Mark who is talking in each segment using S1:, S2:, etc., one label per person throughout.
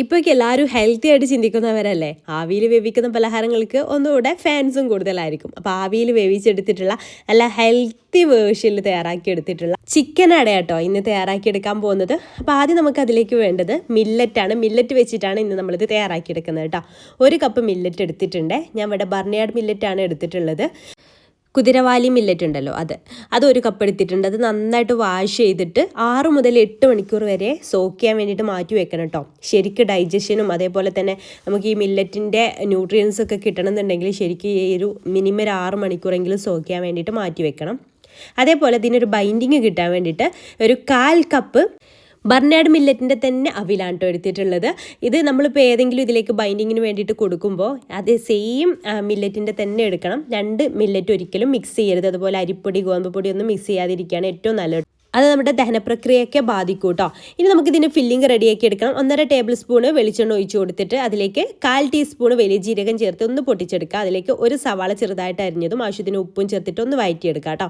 S1: ഇപ്പോഴേക്ക് എല്ലാവരും ഹെൽത്തി ആയിട്ട് ചിന്തിക്കുന്നവരല്ലേ? ആവിയിൽ വേവിക്കുന്ന പലഹാരങ്ങൾക്ക് ഒന്നുകൂടെ ഫാൻസും കൂടുതലായിരിക്കും. അപ്പോൾ ആവിയിൽ വേവിച്ചെടുത്തിട്ടുള്ള നല്ല ഹെൽത്തി വേർഷനിൽ തയ്യാറാക്കി എടുത്തിട്ടുള്ള ചിക്കൻ അടയാട്ടോ ഇന്ന് തയ്യാറാക്കി എടുക്കാൻ പോകുന്നത്. അപ്പോൾ ആദ്യം നമുക്ക് അതിലേക്ക് വേണ്ടത് മില്ലറ്റാണ് മില്ലറ്റ് വെച്ചിട്ടാണ് ഇന്ന് നമ്മളിത് തയ്യാറാക്കി എടുക്കുന്നത് കേട്ടോ. ഒരു കപ്പ് മില്ലറ്റ് എടുത്തിട്ടുണ്ട്. ഞാൻ ഇവിടെ ബർണിയാഡ് മില്ലറ്റാണ് എടുത്തിട്ടുള്ളത്. കുതിരവാലി മില്ലറ്റ് ഉണ്ടല്ലോ അത്. അതൊരു കപ്പ് എടുത്തിട്ടുണ്ട് അത് നന്നായിട്ട് വാഷ് ചെയ്തിട്ട് ആറ് മുതൽ എട്ട് മണിക്കൂർ വരെ സോക്ക് ചെയ്യാൻ വേണ്ടിയിട്ട് മാറ്റി വെക്കണം കേട്ടോ ശരിക്കും ഡൈജഷനും അതേപോലെ തന്നെ നമുക്ക് ഈ മില്ലറ്റിന്റെ ന്യൂട്രിയൻസ് ഒക്കെ കിട്ടണമെന്നുണ്ടെങ്കിൽ ശരിക്കും ഈ ഒരു മിനിമം ഒരു ആറ് മണിക്കൂറെങ്കിലും സോക്ക് ചെയ്യാൻ വേണ്ടിയിട്ട് മാറ്റി വെക്കണം. അതേപോലെ ഇതിനൊരു ബൈൻഡിങ് കിട്ടാൻ വേണ്ടിയിട്ട് ഒരു കാൽ കപ്പ് ബർണാഡ് മില്ലറ്റിന്റെ തന്നെ അവിലാണ് കേട്ടോ എടുത്തിട്ടുള്ളത്. ഇത് നമ്മളിപ്പോൾ ഏതെങ്കിലും ഇതിലേക്ക് ബൈൻഡിങ്ങിന് വേണ്ടിയിട്ട് കൊടുക്കുമ്പോൾ അത് സെയിം മില്ലറ്റിന്റെ തന്നെ എടുക്കണം. രണ്ട് മില്ലറ്റ് ഒരിക്കലും മിക്സ് ചെയ്യരുത്. അതുപോലെ അരിപ്പൊടി ഗോതമ്പ് പൊടി ഒന്നും മിക്സ് ചെയ്യാതിരിക്കുകയാണ് ഏറ്റവും നല്ലത്. അത് നമ്മുടെ ദഹന പ്രക്രിയയൊക്കെ ബാധിക്കും കേട്ടോ ഇനി നമുക്ക് ഇതിന് ഫില്ലിംഗ് റെഡിയാക്കി എടുക്കണം. ഒന്നര ടേബിൾ സ്പൂണ് വെളിച്ചെണ്ണ ഒഴിച്ചു കൊടുത്തിട്ട് അതിലേക്ക് കാൽ ടീസ്പൂണ് വലിയ ജീരകം ചേർത്ത് ഒന്ന് പൊട്ടിച്ചെടുക്കുക. അതിലേക്ക് ഒരു സവാള ചെറുതായിട്ട് അരിഞ്ഞതും ആവശ്യത്തിന് ഉപ്പും ചേർത്തിട്ട് ഒന്ന് വയറ്റിയെടുക്കാം കേട്ടോ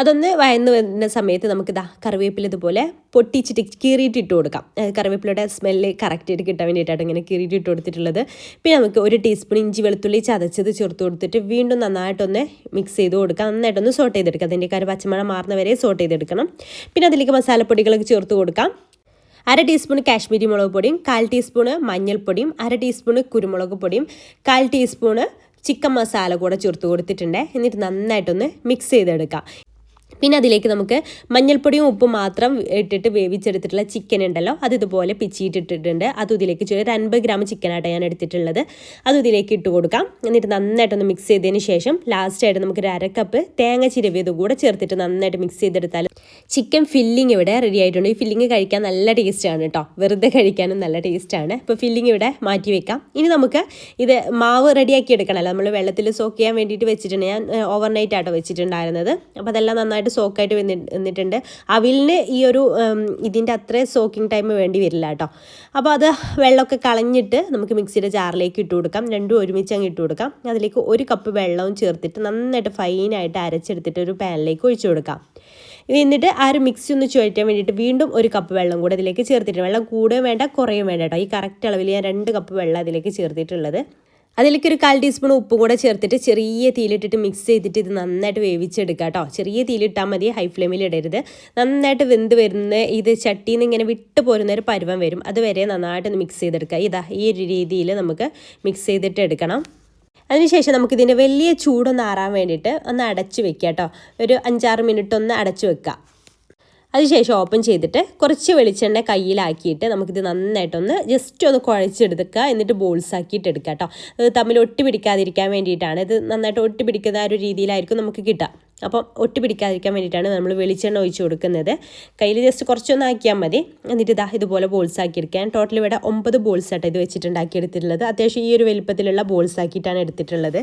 S1: അതൊന്ന് വയന്ന് വരുന്ന സമയത്ത് നമുക്ക് ഇതാ കറിവേപ്പില ഇതുപോലെ പൊട്ടിച്ചിട്ട് കീറിയിട്ട് ഇട്ട് കൊടുക്കാം. കറിവേപ്പിലയുടെ സ്മെല്ല് കറക്റ്റായിട്ട് കിട്ടാൻ വേണ്ടിയിട്ടാണ് ഇങ്ങനെ കീറിയിട്ട് ഇട്ട് കൊടുത്തിട്ടുള്ളത്. പിന്നെ നമുക്ക് ഒരു ടീസ്പൂൺ ഇഞ്ചി വെളുത്തുള്ളി ചതച്ചത് ചേർത്ത് കൊടുത്തിട്ട് വീണ്ടും നന്നായിട്ടൊന്ന് മിക്സ് ചെയ്ത് കൊടുക്കാം. നന്നായിട്ടൊന്ന് സോട്ട് ചെയ്തെടുക്കാം. അതിന്റെ കാര്യം പച്ചമണം മാറുന്നവരെ സോട്ട് ചെയ്തെടുക്കണം. പിന്നെ അതിലേക്ക് മസാലപ്പൊടികളൊക്കെ ചേർത്ത് കൊടുക്കാം. അര ടീസ്പൂൺ കാശ്മീരി മുളക് പൊടിയും കാൽ ടീസ്പൂണ് മഞ്ഞൾപ്പൊടിയും അര ടീസ്പൂണ് കുരുമുളക് പൊടിയും കാൽ ടീസ്പൂണ് ചിക്കൻ മസാല കൂടെ ചേർത്ത് കൊടുത്തിട്ടുണ്ട്. എന്നിട്ട് നന്നായിട്ടൊന്ന് മിക്സ് ചെയ്തെടുക്കാം. പിന്നെ അതിലേക്ക് നമുക്ക് മഞ്ഞൾപ്പൊടിയും ഉപ്പും മാത്രം ഇട്ടിട്ട് വേവിച്ചെടുത്തിട്ടുള്ള ചിക്കൻ ഉണ്ടല്ലോ അത് ഇതുപോലെ പിച്ചിയിട്ടിട്ടിട്ടുണ്ട്. അത് ഇതിലേക്ക് ഒരു അൻപത് ഗ്രാം ചിക്കനായിട്ട് ഞാൻ എടുത്തിട്ടുള്ളത്. അത് ഇതിലേക്ക് ഇട്ട് കൊടുക്കാം. എന്നിട്ട് നന്നായിട്ടൊന്ന് മിക്സ് ചെയ്തതിന് ശേഷം ലാസ്റ്റായിട്ട് നമുക്ക് ഒരു അരക്കപ്പ് തേങ്ങ ചിരവിയത് കൂടെ ചേർത്തിട്ട് നന്നായിട്ട് മിക്സ് ചെയ്തെടുത്താൽ ചിക്കൻ ഫില്ലിംഗ് ഇവിടെ റെഡി ആയിട്ടുണ്ട്. ഈ ഫില്ലിംഗ് കഴിക്കാൻ നല്ല ടേസ്റ്റാണ് കേട്ടോ വെറുതെ കഴിക്കാനും നല്ല ടേസ്റ്റാണ് ഇപ്പോൾ ഫില്ലിംഗ് ഇവിടെ മാറ്റി വെക്കാം. ഇനി നമുക്ക് ഇത് മാവ് റെഡിയാക്കി എടുക്കണമല്ലോ നമ്മൾ വെള്ളത്തിൽ സോക്ക് ചെയ്യാൻ വേണ്ടിയിട്ട് വെച്ചിട്ടുണ്ട്. ഞാൻ ഓവർനൈറ്റ് ആട്ടോ വെച്ചിട്ടുണ്ടായിരുന്നത്. അപ്പോൾ അതെല്ലാം നന്നായിട്ട് നന്നായിട്ട് സോക്കായിട്ട് വന്നിട്ടുണ്ട് അവിലിന് ഈ ഒരു ഇതിന്റെ അത്രയും സോക്കിംഗ് ടൈം വേണ്ടി വരില്ല കേട്ടോ. അപ്പോൾ അത് വെള്ളമൊക്കെ കളഞ്ഞിട്ട് നമുക്ക് മിക്സിയുടെ ജാറിലേക്ക് ഇട്ട് കൊടുക്കാം. രണ്ടും ഒരുമിച്ച് അങ്ങ് ഇട്ട് കൊടുക്കാം. അതിലേക്ക് ഒരു കപ്പ് വെള്ളവും ചേർത്തിട്ട് നന്നായിട്ട് ഫൈനായിട്ട് അരച്ചെടുത്തിട്ട് ഒരു പാനിലേക്ക് ഒഴിച്ചു കൊടുക്കാം. എന്നിട്ട് ആ ഒരു മിക്സി ഒന്ന് ചുഴറ്റാൻ വേണ്ടിയിട്ട് വീണ്ടും ഒരു കപ്പ് വെള്ളം കൂടെ അതിലേക്ക് ചേർത്തിട്ടുണ്ട്. വെള്ളം കൂടുകയും വേണ്ട കുറയും വേണ്ട കേട്ടോ. ഈ കറക്റ്റ് അളവിൽ ഞാൻ രണ്ട് കപ്പ് വെള്ളം അതിലേക്ക് ചേർത്തിട്ടുള്ളത്. അതിലേക്ക് ഒരു കാൽ ടീസ്പൂൺ ഉപ്പ് കൂടെ ചേർത്തിട്ട് ചെറിയ തീയിലിട്ടിട്ട് മിക്സ് ചെയ്തിട്ട് ഇത് നന്നായിട്ട് വേവിച്ചെടുക്കുക കേട്ടോ. ചെറിയ തീയിലിട്ടാൽ മതി ഹൈ ഫ്ലെയിമിൽ ഇടരുത്. നന്നായിട്ട് വെന്ത് വരുന്ന ഇത് ചട്ടിയിൽ നിന്ന് ഇങ്ങനെ വിട്ട് പോരുന്ന ഒരു പരുവം വരും. അതുവരെ നന്നായിട്ട് മിക്സ് ചെയ്തെടുക്കുക. ഇതാ ഈ ഒരു രീതിയിൽ നമുക്ക് മിക്സ് ചെയ്തിട്ട് എടുക്കണം. അതിനുശേഷം നമുക്കിതിന്റെ വലിയ ചൂടൊന്ന് ആറാൻ വേണ്ടിയിട്ട് ഒന്ന് അടച്ച് വെക്കുക കേട്ടോ. ഒരു അഞ്ചാറ് മിനിറ്റ് ഒന്ന് അടച്ച് വെക്കുക. അതിനുശേഷം ഓപ്പൺ ചെയ്തിട്ട് കുറച്ച് വെളിച്ചെണ്ണ കയ്യിലാക്കിയിട്ട് നമുക്കിത് നന്നായിട്ടൊന്ന് ജസ്റ്റ് ഒന്ന് കുഴച്ചെടുക്കുക. എന്നിട്ട് ബോൾസ് ആക്കിയിട്ട് എടുക്കുക കേട്ടോ അത് തമ്മിൽ ഒട്ടി പിടിക്കാതിരിക്കാൻ വേണ്ടിയിട്ടാണ്. ഇത് നന്നായിട്ട് ഒട്ടി പിടിക്കുന്ന ഒരു രീതിയിലായിരിക്കും നമുക്ക് കിട്ടുക. അപ്പം ഒട്ടി പിടിക്കാതിരിക്കാൻ വേണ്ടിയിട്ടാണ് നമ്മൾ വെളിച്ചെണ്ണ ഒഴിച്ച് കൊടുക്കുന്നത്. കയ്യിൽ ജസ്റ്റ് കുറച്ചൊന്ന് ആക്കിയാൽ മതി. എന്നിട്ട് ഇതാ ഇതുപോലെ ബോൾസ് ആക്കി ടോട്ടൽ ഇവിടെ ഒമ്പത് ബോൾസ് ആട്ടോ ഇത് വെച്ചിട്ടുണ്ടാക്കി എടുത്തിട്ടുള്ളത് അത്യാവശ്യം ഈ ഒരു വലിപ്പത്തിലുള്ള ബോൾസ് ആക്കിയിട്ടാണ് എടുത്തിട്ടുള്ളത്.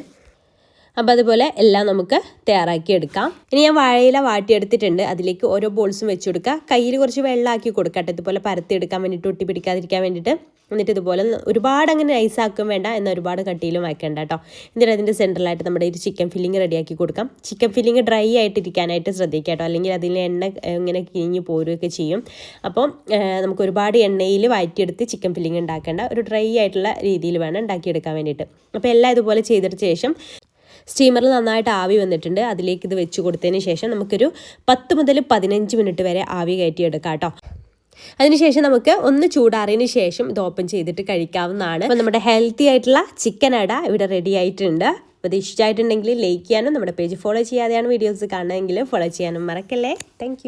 S1: അപ്പോൾ അതുപോലെ എല്ലാം നമുക്ക് തയ്യാറാക്കി എടുക്കാം. ഇനി ഞാൻ വാഴയില വാട്ടിയെടുത്തിട്ടുണ്ട്. അതിലേക്ക് ഓരോ ബോൾസും വെച്ച് കൊടുക്കുക. കയ്യിൽ കുറച്ച് വെള്ളമാക്കി കൊടുക്കട്ടെ. ഇതുപോലെ പരത്തിയെടുക്കാൻ വേണ്ടിയിട്ട് ഒട്ടി പിടിക്കാതിരിക്കാൻ വേണ്ടിയിട്ട്. എന്നിട്ട് ഇതുപോലെ ഒരുപാട് അങ്ങനെ നൈസാക്കും വേണ്ട എന്നാൽ ഒരുപാട് കട്ടിയിലും വയ്ക്കേണ്ട കേട്ടോ. എന്നിട്ട് അതിന്റെ സെന്ററിലായിട്ട് നമ്മുടെ ഒരു ചിക്കൻ ഫില്ലിങ് റെഡിയാക്കി കൊടുക്കാം. ചിക്കൻ ഫില്ലിങ് ഡ്രൈ ആയിട്ടിരിക്കാനായിട്ട് ശ്രദ്ധിക്കുക കേട്ടോ. അല്ലെങ്കിൽ അതിൽ എണ്ണ ഇങ്ങനെ കിഴിഞ്ഞ് പോരുകയൊക്കെ ചെയ്യും. അപ്പം നമുക്ക് ഒരുപാട് എണ്ണയിൽ വയറ്റിയെടുത്ത് ചിക്കൻ ഫില്ലിങ് ഉണ്ടാക്കേണ്ട ഒരു ഡ്രൈ ആയിട്ടുള്ള രീതിയിൽ വേണം ഉണ്ടാക്കിയെടുക്കാൻ വേണ്ടിയിട്ട്. അപ്പോൾ എല്ലാം ഇതുപോലെ ചെയ്തിട്ട് ശേഷം സ്റ്റീമറിൽ നന്നായിട്ട് ആവി വന്നിട്ടുണ്ട്. അതിലേക്ക് ഇത് വെച്ച് കൊടുത്തതിന് ശേഷം നമുക്കൊരു പത്ത് മുതൽ പതിനഞ്ച് മിനിറ്റ് വരെ ആവി കയറ്റിയെടുക്കാം കേട്ടോ. അതിനുശേഷം നമുക്ക് ഒന്ന് ചൂടാറിയതിന് ശേഷം ഇത് ഓപ്പൺ ചെയ്തിട്ട് കഴിക്കാവുന്നതാണ്. അപ്പോൾ നമ്മുടെ ഹെൽത്തി ആയിട്ടുള്ള ചിക്കൻ അട ഇവിടെ റെഡി ആയിട്ടുണ്ട്. അപ്പോൾ ഇത് ഇഷ്ടമായിട്ടുണ്ടെങ്കിൽ ലൈക്ക് ചെയ്യാനും നമ്മുടെ പേജ് ഫോളോ ചെയ്യാതെയാണ് വീഡിയോസ് കാണുന്നതെങ്കിൽ ഫോളോ ചെയ്യാനും മറക്കല്ലേ. താങ്ക്